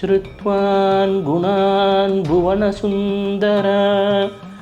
ஸ்ருத்வான் குணான் புவனசுந்தர.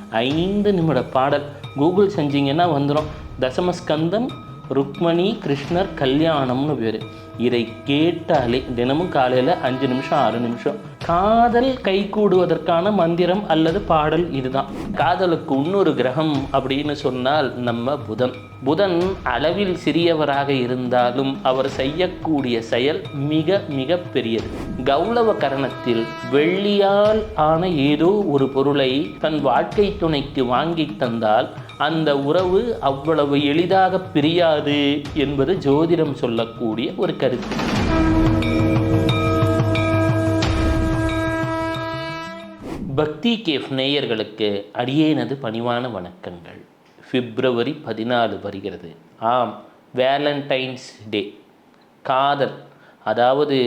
ஐந்து நிமிட பாடல். கூகுள் செஞ்சீங்கன்னா வந்துடும் தசமஸ்கந்தம் ருக்மணி கிருஷ்ணர் கல்யாணம்னு பேர். இதை கேட்டாலே தினமும் காலையில் அஞ்சு நிமிஷம் ஆறு நிமிஷம். காதல் கைகூடுவதற்கான மந்திரம் அல்லது பாடல் இதுதான். காதலுக்கு இன்னொரு கிரகம் அப்படின்னு சொன்னால் நம்ம புதன். புதன் அளவில் சிறியவராக இருந்தாலும் அவர் செய்யக்கூடிய செயல் மிக மிக பெரியது. கௌளவ கரணத்தில் வெள்ளியால் ஆன ஏதோ ஒரு பொருளை தன் வாழ்க்கை துணைக்கு வாங்கி தந்தால் அந்த உறவு அவ்வளவு எளிதாக பிரியாது என்பது ஜோதிடம் சொல்லக்கூடிய ஒரு கருத்து. பக்தி கேஃப் நேயர்களுக்கு அடியேனது பணிவான வணக்கங்கள். பிப்ரவரி பதினாலு வருகிறது. ஆம் வேலண்டைன்ஸ் டே. காதல். அதாவது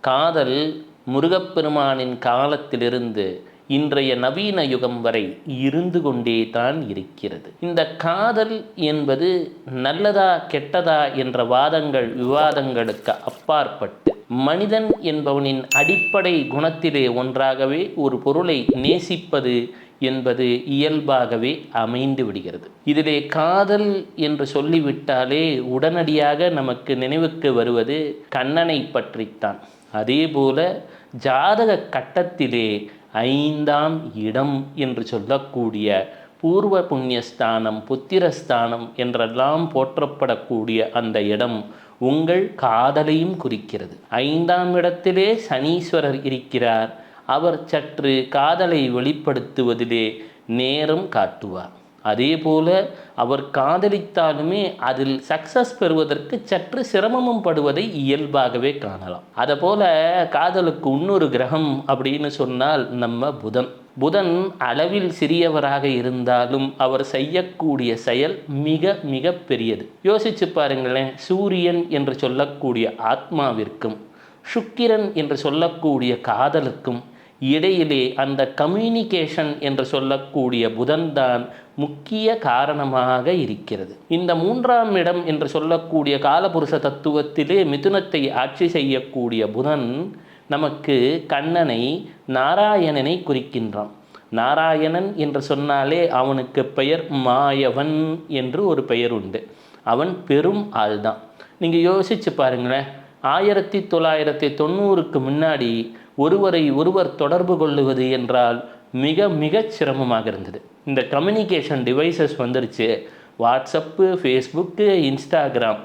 காதல் முருகப்பெருமானின் காலத்திலிருந்து இன்றைய நவீன யுகம் வரை இருந்து கொண்டே தான் இருக்கிறது. இந்த காதல் என்பது நல்லதா கெட்டதா என்ற வாதங்கள் விவாதங்களுக்கு அப்பாற்பட்டு மனிதன் என்பவனின் அடிப்படை குணத்திலே ஒன்றாகவே ஒரு பொருளை நேசிப்பது என்பது இயல்பாகவே அமைந்து விடுகிறது. இதிலே காதல் என்று சொல்லிவிட்டாலே உடனடியாக நமக்கு நினைவுக்கு வருவது கண்ணனை பற்றித்தான். அதேபோல ஜாதக கட்டத்திலே ஐந்தாம் இடம் என்று சொல்லக்கூடிய பூர்வ புண்ணியஸ்தானம் புத்திரஸ்தானம் என்றெல்லாம் போற்றப்படக்கூடிய அந்த இடம் உங்கள் காதலையும் குறிக்கிறது. ஐந்தாம் இடத்திலே சனீஸ்வரர் இருக்கிறார். அவர் சற்று காதலை வெளிப்படுத்துவதிலே நேரம் காட்டுவார். அதே போல அவர் காதலித்தாலுமே அதில் சக்சஸ் பெறுவதற்கு சற்று சிரமமும் படுவதை இயல்பாகவே காணலாம். அதை போல காதலுக்கு இன்னொரு கிரகம் அப்படின்னு சொன்னால் நம்ம புதன். புதன் அளவில் சிறியவராக இருந்தாலும் அவர் செய்யக்கூடிய செயல் மிக மிக பெரியது. யோசிச்சு பாருங்களேன் சூரியன் என்று சொல்லக்கூடிய ஆத்மாவிற்கும் சுக்கிரன் என்று சொல்லக்கூடிய காதலுக்கும் இடையிலே அந்த கம்யூனிகேஷன் என்று சொல்லக்கூடிய புதன்தான் முக்கிய காரணமாக இருக்கிறது. இந்த மூன்றாம் இடம் என்று சொல்லக்கூடிய காலபுருஷ தத்துவத்திலே மிதுனத்தை ஆட்சி செய்யக்கூடிய புதன் நமக்கு கண்ணனை நாராயணனை குறிக்கின்றான். நாராயணன் என்று சொன்னாலே அவனுக்கு பெயர் மாயவன் என்று ஒரு பெயர் உண்டு. அவன் பெரும் ஆள்தான். நீங்கள் யோசிச்சு பாருங்களேன். ஆயிரத்தி தொள்ளாயிரத்தி தொண்ணூறுக்கு முன்னாடி ஒருவரை ஒருவர் தொடர்பு கொள்ளுவது என்றால் மிக மிக சிரமமாக இருந்தது. இந்த கம்யூனிகேஷன் டிவைசஸ் வந்துருச்சு. வாட்ஸ்அப்பு ஃபேஸ்புக்கு இன்ஸ்டாகிராம்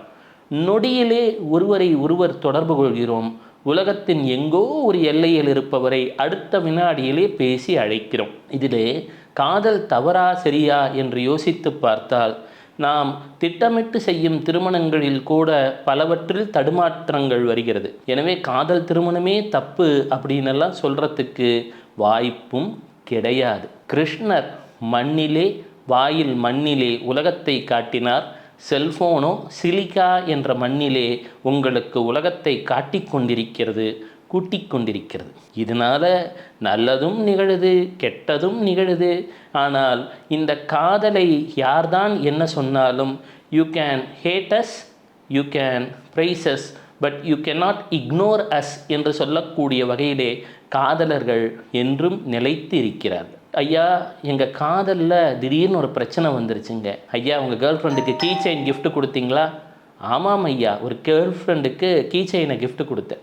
நொடியிலே ஒருவரை ஒருவர் தொடர்பு கொள்கிறோம். உலகத்தின் எங்கோ ஒரு எல்லையில் இருப்பவரை அடுத்த வினாடியிலே பேசி அழைக்கிறோம். இதிலே காதல் தவறா சரியா என்று யோசித்து பார்த்தால் நாம் திட்டமிட்டு செய்யும் திருமணங்களில் கூட பலவற்றில் தடுமாற்றங்கள் வருகிறது. எனவே காதல் திருமணமே தப்பு அப்படின்னெல்லாம் சொல்கிறதுக்கு வாய்ப்பும் கிடையாது. கிருஷ்ணர் மண்ணிலே வாயில் மண்ணிலே உலகத்தை காட்டினார். செல்போனோ சிலிக்கா என்ற மண்ணிலே உங்களுக்கு உலகத்தை காட்டிக் கொண்டிருக்கிறது கூட்டிக் கொண்டிருக்கிறது. இதனால் நல்லதும் நிகழுது கெட்டதும் நிகழுது. ஆனால் இந்த காதலை யார்தான் என்ன சொன்னாலும் you can hate us you can praise us but you cannot ignore us என்று சொல்லக்கூடிய வகையிலே காதலர்கள் என்றும் நிலைத்து இருக்கிறார்கள் ஐயா எங்கள் காதலில் திடீர்னு ஒரு பிரச்சனை வந்துருச்சுங்க. ஐயா உங்கள் கேர்ள் ஃப்ரெண்டுக்கு கீ செயின் கிஃப்ட் கொடுத்தீங்களா? ஆமாம் ஐயா ஒரு கேர்ள் ஃப்ரெண்டுக்கு கீ செயினை கிஃப்ட் கொடுத்தேன்.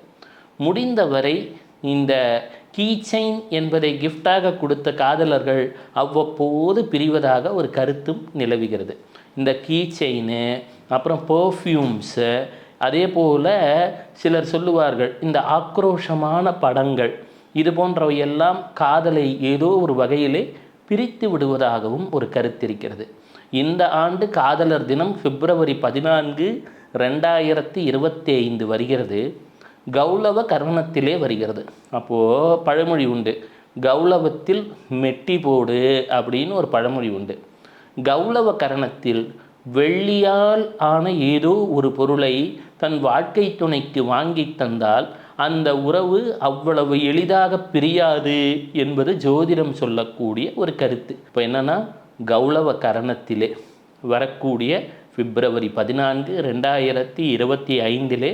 முடிந்தவரை இந்த கீ செயின் என்பதை கிஃப்டாக கொடுத்த காதலர்கள் அவ்வப்போது பிரிவதாக ஒரு கருத்தும் நிலவுகிறது. இந்த கீ செயின் அப்புறம் பர்ஃப்யூம்ஸு அதே போல் சிலர் சொல்லுவார்கள் இந்த ஆக்ரோஷமான படங்கள் இது போன்றவையெல்லாம் காதலை ஏதோ ஒரு வகையிலே பிரித்து விடுவதாகவும் ஒரு கருத்திருக்கிறது இந்த ஆண்டு காதலர் தினம் பிப்ரவரி பதினான்கு ரெண்டாயிரத்தி இருபத்தி ஐந்து வருகிறது. கௌளவ கரணத்திலே வருகிறது. அப்போது பழமொழி உண்டு. கௌளவத்தில் மெட்டி போடு அப்படின்னு ஒரு பழமொழி உண்டு. கௌளவ கரணத்தில் வெள்ளியால் ஆன ஏதோ ஒரு பொருளை தன் வாழ்க்கை துணைக்கு வாங்கி தந்தால் அந்த உறவு அவ்வளவு எளிதாக பிரியாது என்பது ஜோதிடம் சொல்லக்கூடிய ஒரு கருத்து. இப்போ என்னன்னா கௌளவ கரணத்திலே வரக்கூடிய பிப்ரவரி பதினான்கு ரெண்டாயிரத்தி இருபத்தி ஐந்திலே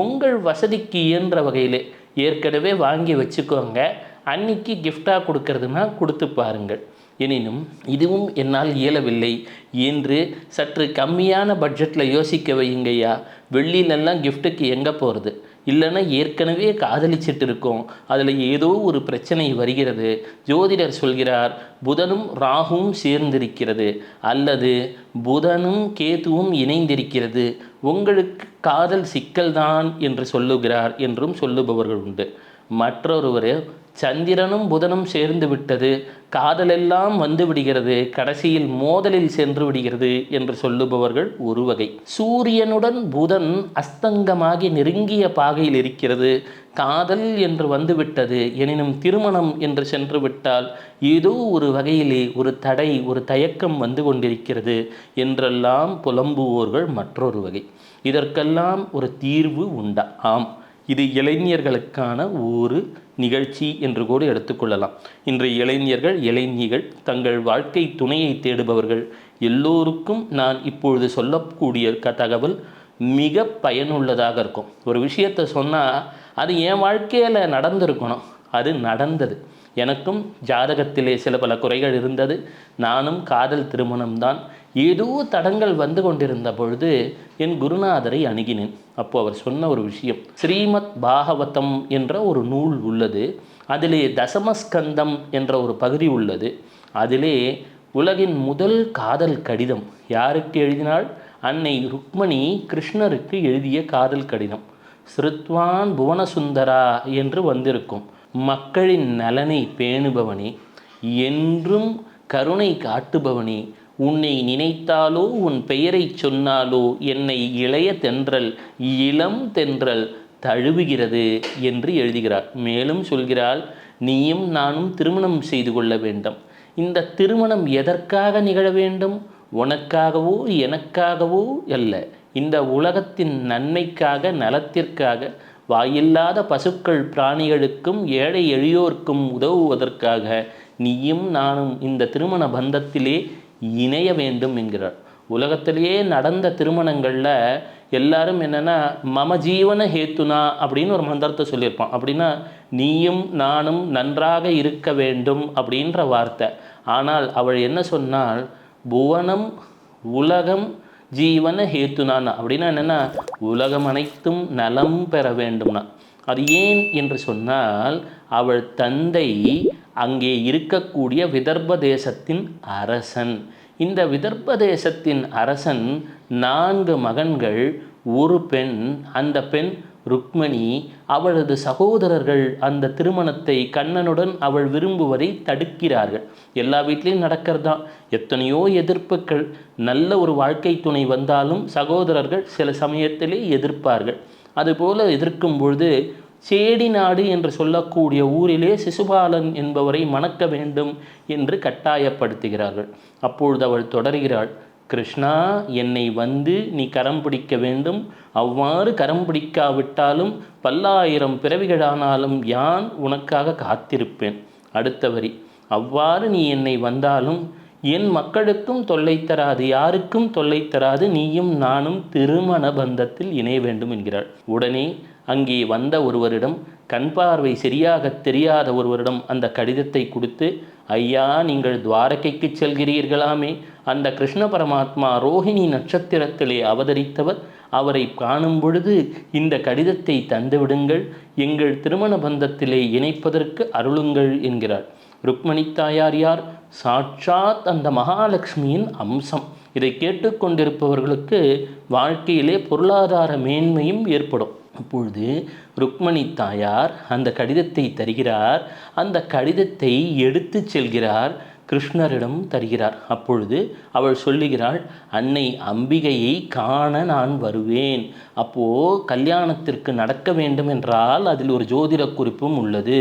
உங்கள் வசதிக்கு இயன்ற வகையிலே ஏற்கனவே வாங்கி வச்சுக்கோங்க. அன்னைக்கு கிஃப்டாக கொடுக்கறதுனா கொடுத்து பாருங்கள். எனினும் இதுவும் என்னால் இயலவில்லை. என்று சற்று கம்மியான பட்ஜெட்டில் யோசிக்க வையுங்கய்யா. வெள்ளிலெல்லாம் கிஃப்ட்டுக்கு எங்கே போகிறது இல்லைன்னா ஏற்கனவே காதலிச்சிட்டு இருக்கோம் அதில் ஏதோ ஒரு பிரச்சனை வருகிறது. ஜோதிடர் சொல்கிறார் புதனும் ராகுவும் சேர்ந்திருக்கிறது. அல்லது புதனும் கேதுவும் இணைந்திருக்கிறது. உங்களுக்கு காதல் சிக்கல்தான் என்று சொல்லுகிறார் என்றும் சொல்லுபவர்கள் உண்டு. மற்றொருவர் சந்திரனும் புதனும் சேர்ந்து விட்டது. காதலெல்லாம் வந்து விடுகிறது. கடைசியில் மோதலில் சென்று விடுகிறது என்று சொல்லுபவர்கள் ஒரு வகை. சூரியனுடன் புதன் அஸ்தங்கமாகி நெருங்கிய பாகையில் இருக்கிறது. காதல் என்று வந்துவிட்டது எனினும் திருமணம் என்று சென்று விட்டால் ஏதோ ஒரு வகையிலே ஒரு தடை ஒரு தயக்கம் வந்து கொண்டிருக்கிறது என்றெல்லாம் புலம்புவோர்கள் மற்றொரு வகை. இதற்கெல்லாம் ஒரு தீர்வு உண்டா? ஆம். இது இளைஞர்களுக்கான ஒரு நிகழ்ச்சி என்று கூட எடுத்துக்கொள்ளலாம் இன்றைய இளைஞர்கள் இளைஞிகள் தங்கள் வாழ்க்கை துணையை தேடுபவர்கள் எல்லோருக்கும் நான் இப்பொழுது சொல்லக்கூடிய க தகவல் மிக பயனுள்ளதாக இருக்கும். ஒரு விஷயத்தை சொன்னால் அது என் வாழ்க்கையில் நடந்திருக்கணும். அது நடந்தது. எனக்கும் ஜாதகத்திலே சில பல குறைகள் இருந்தது. நானும் காதல் திருமணம்தான் ஏதோ தடங்கள் வந்து கொண்டிருந்த பொழுது என் குருநாதரை அணுகினேன். அப்போ அவர் சொன்ன ஒரு விஷயம் ஸ்ரீமத் பாகவதம் என்ற ஒரு நூல் உள்ளது அதிலே தசமஸ்கந்தம் என்ற ஒரு பகுதி உள்ளது அதிலே உலகின் முதல் காதல் கடிதம். யாருக்கு எழுதினால் அன்னை ருக்மணி கிருஷ்ணருக்கு எழுதிய காதல் கடிதம். ஸ்ருத்வான் புவனசுந்தரா என்று வந்திருக்கும். மக்களின் நலனை பேணுபவனே என்றும் கருணை காட்டுபவனே உன்னை நினைத்தாலோ உன் பெயரைச் சொன்னாலோ என்னை இளைய தென்றல் இளம் தென்றல் தழுவுகிறது என்று எழுதுகிறார். மேலும் சொல்கிறாள் நீயும் நானும் திருமணம் செய்து கொள்ள வேண்டும். இந்த திருமணம் எதற்காக நிகழ வேண்டும்? உனக்காகவோ எனக்காகவோ அல்ல. இந்த உலகத்தின் நன்மைக்காக நலத்திற்காக வாயில்லாத பசுக்கள் பிராணிகளுக்கும் ஏழை எளியோர்க்கும் உதவுவதற்காக நீயும் நானும் இந்த திருமண பந்தத்திலே இணைய வேண்டும் என்கிறார். உலகத்திலேயே நடந்த திருமணங்களில் எல்லாரும் என்னென்னா மம ஜீவன ஹேத்துனா அப்படின்னு ஒரு மந்திரத்தை சொல்லியிருப்பான். அப்படின்னா நீயும் நானும் நன்றாக இருக்க வேண்டும் அப்படின்ற வார்த்தை. ஆனால் அவள் என்ன சொன்னால் புவனம் உலகம் ஜீவன ஹேத்துனான் அப்படின்னா என்னென்னா உலகம் அனைத்தும் நலம் பெற வேண்டும்னா அது ஏன் என்று சொன்னால் அவள் தந்தை அங்கே இருக்கக்கூடிய விதர்ப தேசத்தின் அரசன். இந்த விதர்ப தேசத்தின் அரசன் நான்கு மகன்கள் ஒரு பெண் அந்த பெண் ருக்மணி. அவளது சகோதரர்கள் அந்த திருமணத்தை கண்ணனுடன் அவள் விரும்புவதை தடுக்கிறார்கள். எல்லா வீட்லேயும் நடக்கிறதான் எத்தனையோ எதிர்ப்புகள் நல்ல ஒரு வாழ்க்கை துணை வந்தாலும் சகோதரர்கள் சில சமயத்திலே எதிர்ப்பார்கள். அதுபோல எதிர்க்கும் பொழுது சேடி நாடு என்று சொல்லக்கூடிய ஊரிலே சிசுபாலன் என்பவரை மணக்க வேண்டும் என்று கட்டாயப்படுத்துகிறார்கள். அப்பொழுது அவள் தொடர்கிறாள் கிருஷ்ணா என்னை வந்து நீ கரம் பிடிக்க வேண்டும். அவ்வாறு கரம் பிடிக்காவிட்டாலும் பல்லாயிரம் பிறவிகளானாலும் யான் உனக்காக காத்திருப்பேன். அடுத்த வரி அவ்வாறு நீ என்னை வந்தாலும் என் மக்களுக்கும் தொல்லை தராது யாருக்கும் தொல்லை தராது. நீயும் நானும் திருமண பந்தத்தில் இணைய வேண்டும் என்கிறாள். உடனே அங்கே வந்த ஒருவரிடம் கண் பார்வை சரியாக தெரியாத ஒருவரிடம் அந்த கடிதத்தை கொடுத்து ஐயா நீங்கள் துவாரகைக்கு செல்கிறீர்களாமே. அந்த கிருஷ்ண பரமாத்மா ரோஹிணி நட்சத்திரத்திலே அவதரித்தவர். அவரை காணும் பொழுது இந்த கடிதத்தை தந்துவிடுங்கள் எங்கள் திருமண பந்தத்திலே இணைப்பதற்கு அருளுங்கள் என்கிறார். ருக்மணி தாயார் யார்? சாட்சாத் அந்த மகாலட்சுமியின் அம்சம். இதை கேட்டுக்கொண்டிருப்பவர்களுக்கு வாழ்க்கையிலே பொருளாதார மேன்மையும் ஏற்படும். அப்பொழுது ருக்மணி தாயார் அந்த கடிதத்தை தருகிறார். அந்த கடிதத்தை எடுத்து செல்கிறார். கிருஷ்ணரிடம் தருகிறார். அப்பொழுது அவள் சொல்லுகிறாள் அன்னை அம்பிகையை காண நான் வருவேன். அப்போது கல்யாணத்திற்கு நடக்க வேண்டும் என்றால் அதில் ஒரு ஜோதிட குறிப்பும் உள்ளது.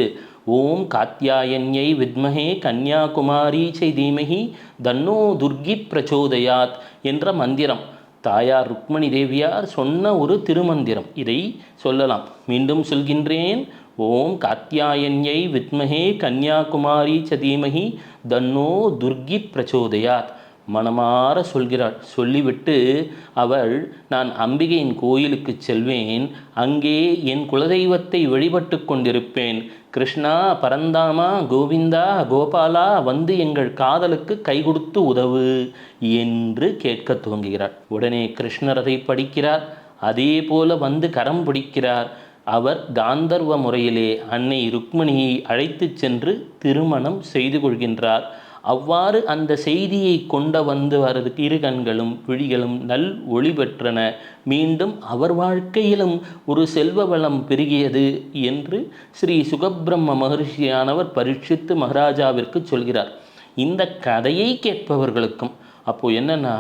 ஓம் காத்தியாயன்யை வித்மகே கன்யாகுமாரி சை தீமகி தன்னோ துர்கி பிரச்சோதயாத் என்ற மந்திரம். தாயார் ருக்மணி தேவியார் சொன்ன ஒரு திருமந்திரம். இதை சொல்லலாம். மீண்டும் சொல்கின்றேன். ஓம் காத்தியாயன்யை வித்மகே கன்யாகுமாரி சதீமகி தன்னோ துர்கி பிரச்சோதயாத் மனமாற சொல்கிறாள். சொல்லிவிட்டு அவள் நான் அம்பிகையின் கோயிலுக்கு செல்வேன். அங்கே என் குலதெய்வத்தை வழிபட்டு கொண்டிருப்பேன். கிருஷ்ணா பரந்தாமா கோவிந்தா கோபாலா வந்து எங்கள் காதலுக்கு கை கொடுத்து உதவு என்று கேட்க துவங்குகிறார் உடனே கிருஷ்ணர் அதை படிக்கிறார். அதே போல வந்து கரம் பிடிக்கிறார். அவர் காந்தர்வ முறையிலே அன்னை ருக்மணியை அழைத்துச் சென்று திருமணம் செய்து கொள்கின்றார். அவ்வாறு அந்த செய்தியை கொண்ட வந்து வரதுக்கு இரு கண்களும் விழிகளும் நல் ஒளி பெற்றன மீண்டும் அவர் வாழ்க்கையிலும் ஒரு செல்வ வளம் பெருகியது என்று ஸ்ரீ சுகபிரம்ம மகர்ஷியானவர் பரீட்சித்து மகாராஜாவிற்கு சொல்கிறார். இந்த கதையை கேட்பவர்களுக்கும் அப்போது என்னென்னா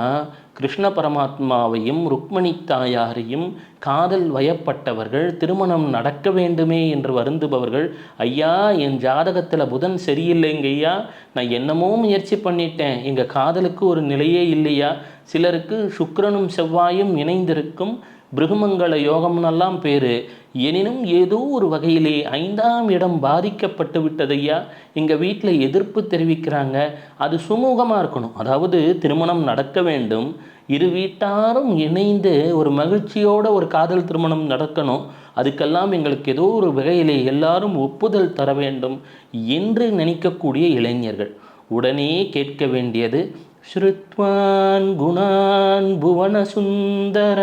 கிருஷ்ண பரமாத்மாவையும் ருக்மணி தாயாரையும் காதல் வயப்பட்டவர்கள் திருமணம் நடக்க வேண்டுமே என்று வருந்துபவர்கள் ஐயா என் ஜாதகத்தில் புதன் சரியில்லைங்க ஐயா நான் என்னமோ முயற்சி பண்ணிட்டேன் எங்கள் காதலுக்கு ஒரு நிலையே இல்லையா? சிலருக்கு சுக்கரனும் செவ்வாயும் இணைந்திருக்கும் பிருகுமங்கள யோகம்னெல்லாம் பேர். எனினும் ஏதோ ஒரு வகையிலே ஐந்தாம் இடம் பாதிக்கப்பட்டு விட்டதையா எங்கள் வீட்டில் எதிர்ப்பு தெரிவிக்கிறாங்க. அது சுமூகமாக இருக்கணும். அதாவது திருமணம் நடக்க வேண்டும். இரு வீட்டாரும் இணைந்து ஒரு மகிழ்ச்சியோட ஒரு காதல் திருமணம் நடக்கணும். அதுக்கெல்லாம் எங்களுக்கு ஏதோ ஒரு வகையிலே எல்லாரும் ஒப்புதல் தர வேண்டும் என்று நினைக்கக்கூடிய இளைஞர்கள். உடனே கேட்க வேண்டியது ஸ்ருத்வான் குணான் புவன சுந்தர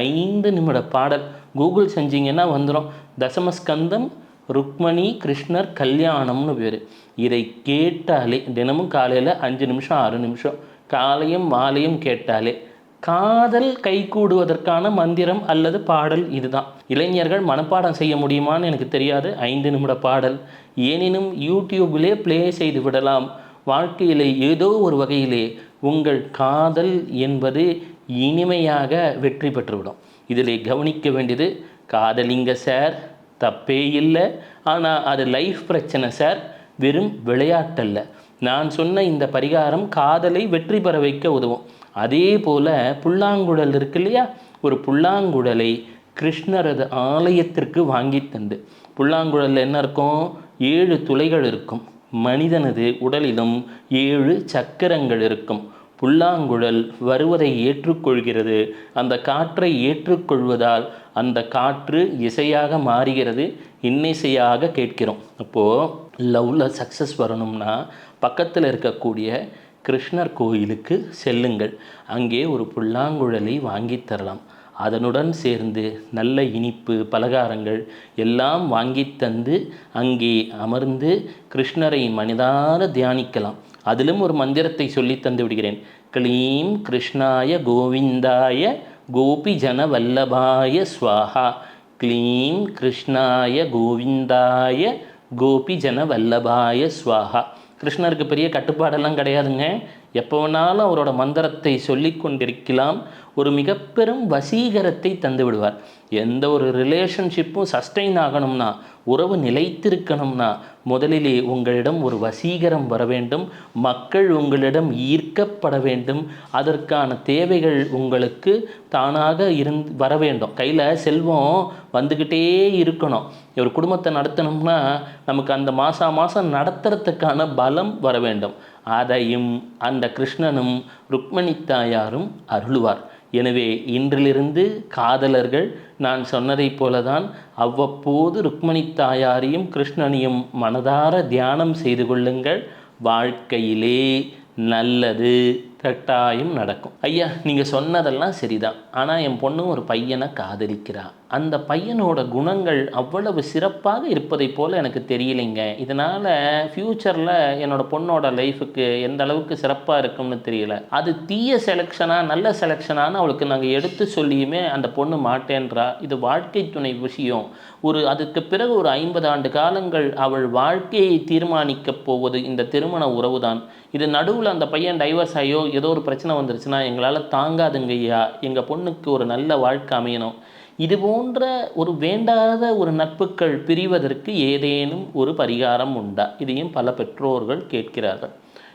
ஐந்து நிமிட பாடல். கூகுள் செஞ்சீங்கன்னா வந்துடும் தசமஸ்கந்தம் ருக்மணி கிருஷ்ணர் கல்யாணம்னு பேர். இதை கேட்டாலே தினமும் காலையில் அஞ்சு நிமிஷம் ஆறு நிமிஷம். காலையும் மாலையும் கேட்டாலே காதல் கைகூடுவதற்கான மந்திரம் அல்லது பாடல் இதுதான். இளைஞர்கள் மனப்பாடம் செய்ய முடியுமான்னு எனக்கு தெரியாது. ஐந்து நிமிட பாடல். எனினும் யூடியூபிலே ப்ளே செய்து விடலாம். வாழ்க்கையிலே ஏதோ ஒரு வகையிலே உங்கள் காதல் என்பது இனிமையாக வெற்றி பெற்றுவிடும். இதில் கவனிக்க வேண்டியது காதலிங்க சார் தப்பே இல்லை. ஆனால் அது லைஃப் பிரச்சனை சார் வெறும் விளையாட்டல்ல. நான் சொன்ன இந்த பரிகாரம் காதலை வெற்றி பெற வைக்க உதவும். அதே போல் புல்லாங்குழல் இருக்கு இல்லையா? ஒரு புல்லாங்குழலை கிருஷ்ணரது ஆலயத்திற்கு வாங்கி தந்து. புல்லாங்குழலில் என்ன இருக்கும்? ஏழு துளைகள் இருக்கும். மனிதனது உடலிலும் ஏழு சக்கரங்கள் இருக்கும். புல்லாங்குழல் வருவதை ஏற்றுக்கொள்கிறது. அந்த காற்றை ஏற்றுக்கொள்வதால் அந்த காற்று இசையாக மாறுகிறது இன்னிசையாக கேட்கிறோம். அப்போது லவ்வில் சக்ஸஸ் வரணும்னா பக்கத்தில் இருக்கக்கூடிய கிருஷ்ணர் கோயிலுக்கு செல்லுங்கள். அங்கே ஒரு புல்லாங்குழலை வாங்கி தரலாம். அதனுடன் சேர்ந்து நல்ல இனிப்பு பலகாரங்கள் எல்லாம் வாங்கி தந்து அங்கே அமர்ந்து கிருஷ்ணரை மனிதார தியானிக்கலாம். அதிலும் ஒரு மந்திரத்தை சொல்லி தந்து விடுகிறேன். க்ளீம் கிருஷ்ணாய கோவிந்தாய கோபி ஜன வல்லபாய ஸ்வாஹா. க்ளீம் கிருஷ்ணாய கோவிந்தாய கோபி ஜன வல்லபாய ஸ்வாஹா. கிருஷ்ணருக்கு பெரிய கட்டுப்பாடெல்லாம் கிடையாதுங்க. எப்போ வேணாலும் அவரோட மந்திரத்தை சொல்லி கொண்டிருக்கலாம். ஒரு மிக பெரும் வசீகரத்தை தந்து விடுவார். எந்த ஒரு ரிலேஷன்ஷிப்பும் சஸ்டெயின் ஆகணும்னா உறவு நிலைத்திருக்கணும்னா முதலிலே உங்களிடம் ஒரு வசீகரம் வர வேண்டும். மக்கள் உங்களிடம் ஈர்க்கப்பட வேண்டும். அதற்கான தேவைகள் உங்களுக்கு தானாக இருந் வர வேண்டும். கையில் செல்வம் வந்துக்கிட்டே இருக்கணும். ஒரு குடும்பத்தை நடத்தணும்னா நமக்கு அந்த மாதம் மாதம் நடத்துறதுக்கான பலம் வர வேண்டும். அதையும் அந்த கிருஷ்ணனும் ருக்மணி தாயாரும் அருளுவார். எனவே இன்றிலிருந்து காதலர்கள் நான் சொன்னதைப் போலதான் அவ்வப்போது ருக்மணி தாயாரையும் கிருஷ்ணனையும் மனதார தியானம் செய்து கொள்ளுங்கள். வாழ்க்கையிலே நல்லது கட்டாயம் நடக்கும். ஐயா நீங்கள் சொன்னதெல்லாம் சரிதான். ஆனால் என் பொண்ணு ஒரு பையனை காதலிக்கிறாள் அந்த பையனோட குணங்கள் அவ்வளவு சிறப்பாக இருப்பதை போல் எனக்கு தெரியலைங்க. இதனால் ஃப்யூச்சரில் என்னோட பொண்ணோட லைஃபுக்கு எந்த அளவுக்கு சிறப்பாக இருக்கும்னு தெரியல. அது தீய செலெக்ஷனாக நல்ல செலெக்ஷனான்னு அவளுக்கு நாங்கள் எடுத்து சொல்லியுமே அந்த பொண்ணு மாட்டேன்றா. இது வாழ்க்கை துணை விஷயம். ஒரு அதுக்கு பிறகு ஒரு ஐம்பது ஆண்டு காலங்கள் அவள் வாழ்க்கையை தீர்மானிக்கப் போவது இந்த திருமண உறவு தான் இது நடுவில் அந்த பையன் டைவர்ஸ் ஆகியோ ஏதோ ஒரு பிரச்சனை வந்துருச்சுன்னா எங்களால் தாங்காதுங்க ஐயா எங்கள் பொண்ணுக்கு ஒரு நல்ல வாழ்க்கை அமையணும். இது போன்ற ஒரு வேண்டாத ஒரு நட்புகள் பிரிவதற்கு ஏதேனும் ஒரு பரிகாரம் உண்டா? இதையும் பல பெற்றோர்கள் கேட்கிறார்கள்.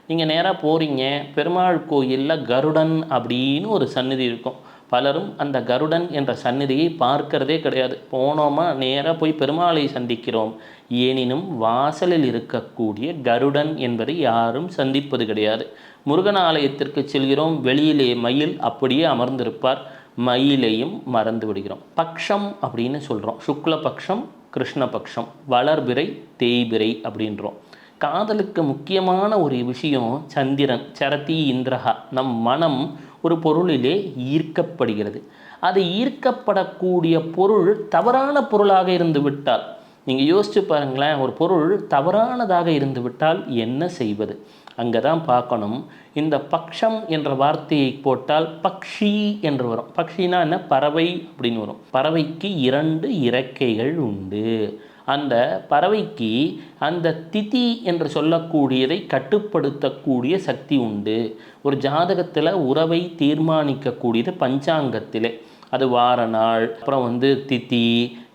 நீங்கள் நேராக போகிறீங்க பெருமாள் கோயிலில் கருடன் அப்படின்னு ஒரு சந்நிதி இருக்கும். பலரும் அந்த கருடன் என்ற சந்நிதியை பார்க்கிறதே கிடையாது. போனோமா நேராக போய் பெருமாளை சந்திக்கிறோம். எனினும் வாசலில் இருக்கக்கூடிய கருடன் என்பதை யாரும் சந்திப்பது கிடையாது. முருகன் ஆலயத்திற்கு செல்கிறோம் வெளியிலே மயில் அப்படியே அமர்ந்திருப்பார். மயிலையும் மறந்து விடுகிறோம். பக்ஷம் அப்படின்னு சொல்கிறோம் சுக்லபக்ஷம் கிருஷ்ணபக்ஷம் வளர்பிறை தேய்பிறை அப்படின்றோம். காதலுக்கு முக்கியமான ஒரு விஷயம் சந்திரன் சரதி இந்திரகா நம் மனம் ஒரு பொருளிலே ஈர்க்கப்படுகிறது. அது ஈர்க்கப்படக்கூடிய பொருள் தவறான பொருளாக இருந்து விட்டால் நீங்கள் யோசிச்சு பாருங்களேன் ஒரு பொருள் தவறானதாக இருந்துவிட்டால் என்ன செய்வது? அங்கே தான் பார்க்கணும். இந்த பக்ஷம் என்ற வார்த்தையை போட்டால் பக்ஷி என்று வரும். பக்ஷினா என்ன? பறவை அப்படின்னு வரும். பறவைக்கு இரண்டு இறக்கைகள் உண்டு. அந்த பறவைக்கு அந்த திதி என்று சொல்லக்கூடியதை கட்டுப்படுத்தக்கூடிய சக்தி உண்டு. ஒரு ஜாதகத்தில் உறவை தீர்மானிக்கக்கூடியது பஞ்சாங்கத்திலே. அது வார நாள் அப்புறம் வந்து திதி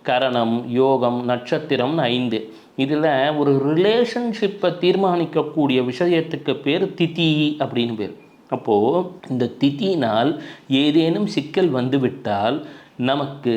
கரணம் யோகம் நட்சத்திரம் ஐந்து. இதில் ஒரு ரிலேஷன்ஷிப்பை தீர்மானிக்கக்கூடிய விஷயத்துக்கு பேர் திதி அப்படின்னு பேர். அப்போது இந்த திதியினால் ஏதேனும் சிக்கல் வந்துவிட்டால் நமக்கு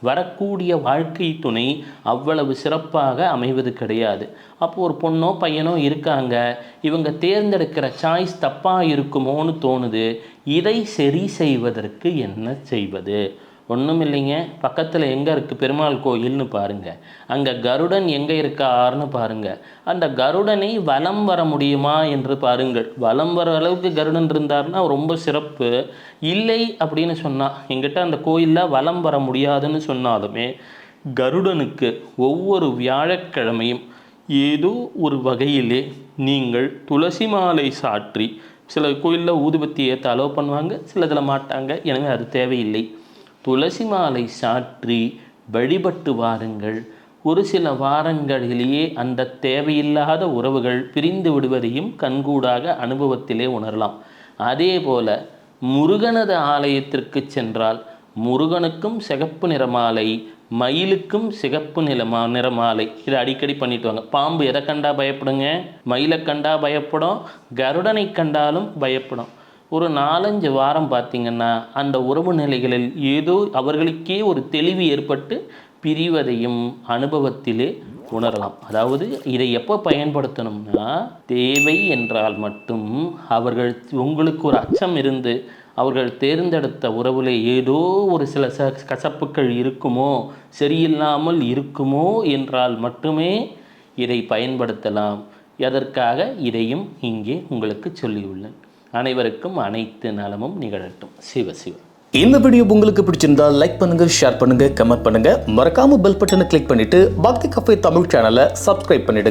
வரக்கூடிய வாழ்க்கை துணை அவ்வளவு சிறப்பாக அமைவது கிடையாது. அப்போது ஒரு பொண்ணோ பையனோ இருக்காங்க. இவங்க தேர்ந்தெடுக்கிற சாய்ஸ் தப்பாக இருக்குமோன்னு தோணுது. இதை சரி செய்வதற்கு என்ன செய்வது? ஒன்றும் இல்லைங்க பக்கத்தில் எங்கே இருக்குது பெருமாள் கோயில்னு பாருங்கள் அங்கே கருடன் எங்கே இருக்காருன்னு பாருங்கள் அந்த கருடனை வலம் வர முடியுமா என்று பாருங்கள். வலம் வர அளவுக்கு கருடன் இருந்தார்னா ரொம்ப சிறப்பு. இல்லை அப்படின்னு சொன்னால் எங்கிட்ட அந்த கோயிலில் வலம் வர முடியாதுன்னு சொன்னாலுமே கருடனுக்கு ஒவ்வொரு வியாழக்கிழமையும் ஏதோ ஒரு வகையிலே நீங்கள் துளசி மாலை சாற்றி சில கோயிலில் ஊதுபத்தி ஏற்ற அலோவ் பண்ணுவாங்க சிலதில் மாட்டாங்க. எனவே அது தேவையில்லை. துளசி மாலை சாற்றி வழிபட்டு வாருங்கள். ஒரு சில வாரங்களிலேயே அந்த தேவையில்லாத உறவுகள் பிரிந்து விடுவதையும் கண்கூடாக அனுபவத்திலே உணரலாம். அதே போல முருகனது ஆலயத்திற்கு சென்றால் முருகனுக்கும் சிகப்பு நிறமாலை மயிலுக்கும் சிகப்பு நிறமா நிறமாலை இதை அடிக்கடி பண்ணிட்டு வாங்க. பாம்பு எதை கண்டா பயப்படுங்க? மயிலை கண்டா பயப்படும் கருடனை கண்டாலும் பயப்படும். ஒரு நாலஞ்சு வாரம் பார்த்திங்கன்னா அந்த உறவு நிலைகளில் ஏதோ அவர்களுக்கே ஒரு தெளிவு ஏற்பட்டு பிரிவதையும் அனுபவத்திலே உணரலாம். அதாவது இதை எப்போ பயன்படுத்தணும்னா தேவை என்றால் மட்டும் அவர்கள் உங்களுக்கு ஒரு அச்சம் இருந்து அவர்கள் தேர்ந்தெடுத்த உறவில் ஏதோ ஒரு சில ச கசப்புக்கள் இருக்குமோ சரியில்லாமல் இருக்குமோ என்றால் மட்டுமே இதை பயன்படுத்தலாம். எதற்காக? இதையும் இங்கே உங்களுக்கு சொல்லியுள்ளேன். அனைவருக்கும் அனைத்து நலமும் நிகழட்டும். சிவ சிவ. இந்த வீடியோ உங்களுக்கு பிடிச்சிருந்தா லைக் பண்ணுங்க ஷேர் பண்ணுங்க கமெண்ட் பண்ணுங்க. மறக்காம பெல் பட்டனை கிளிக் பண்ணிட்டு பக்தி கஃபே தமிழ் சேனலை சப்ஸ்கிரைப் பண்ணிடுங்க.